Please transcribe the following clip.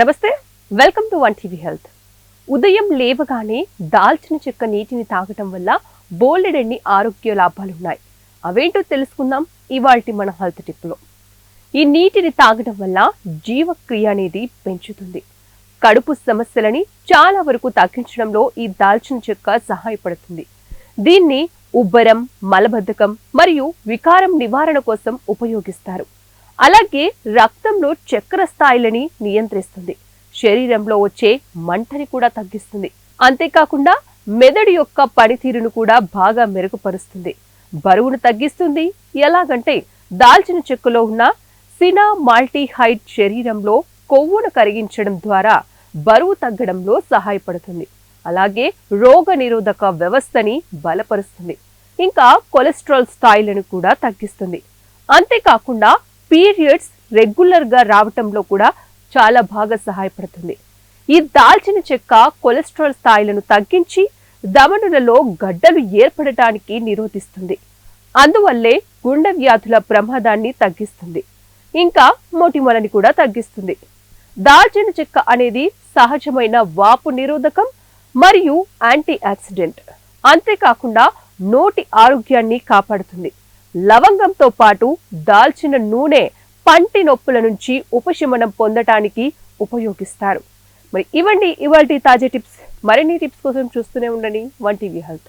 నమస్తే welcome to one TV health. ఉదయం లేవగానే దాల్చిన చెక్క నీటిని తాగటం వల్ల బోలెడన్ని ఆరోగ్య లాభాలున్నాయి. అవేంటో తెలుసుకుందాం ఇవాల్టి మన హెల్త్ టిప్లో. ఈ నీటిని తాగడం వల్ల జీవక్రియ అనేది పెంచుతుంది. కడుపు సమస్యలని చాలా వరకు తగ్గించడంలో ఈ దాల్చిన చెక్క సహాయపడుతుంది. దీన్ని ఉబ్బరం మలబద్ధకం మరియు వికారం నివారణ కోసం ఉపయోగిస్తారు. అలాగే రక్తంలో చక్కెర స్థాయిలని నియంత్రిస్తుంది. శరీరంలో వచ్చే మంటని కూడా తగ్గిస్తుంది. అంతేకాకుండా మెదడు యొక్క పనితీరును కూడా బాగా మెరుగుపరుస్తుంది. బరువును తగ్గిస్తుంది. ఎలాగంటే దాల్చిన చెక్కలో ఉన్న సినా మాల్టీహైడ్ శరీరంలో కొవ్వును కరిగించడం ద్వారా బరువు తగ్గడంలో సహాయపడుతుంది. అలాగే రోగ నిరోధక వ్యవస్థని బలపరుస్తుంది. ఇంకా కొలెస్ట్రాల్ స్థాయిలను కూడా తగ్గిస్తుంది. అంతేకాకుండా పీరియడ్స్ రెగ్యులర్గా రావటంలో కూడా చాలా బాగా సహాయపడుతుంది. ఈ దాల్చిన చెక్క కొలెస్ట్రాల్ స్థాయిలను తగ్గించి దమనులలో గడ్డలు ఏర్పడటానికి నిరోధిస్తుంది. అందువల్లే గుండె వ్యాధుల ప్రమాదాన్ని తగ్గిస్తుంది. ఇంకా మొటిమలని కూడా తగ్గిస్తుంది. దాల్చిన చెక్క అనేది సహజమైన వాపు నిరోధకం మరియు యాంటీ ఆక్సిడెంట్. అంతేకాకుండా నోటి ఆరోగ్యాన్ని కాపాడుతుంది. లవంగంతో పాటు దాల్చిన నూనె పంటి నొప్పుల నుంచి ఉపశమనం పొందటానికి ఉపయోగిస్తారు. మరి ఇవ్వండి ఇవాళ తాజా టిప్స్. మరిన్ని టిప్స్ కోసం చూస్తూనే ఉండండి. One TV health.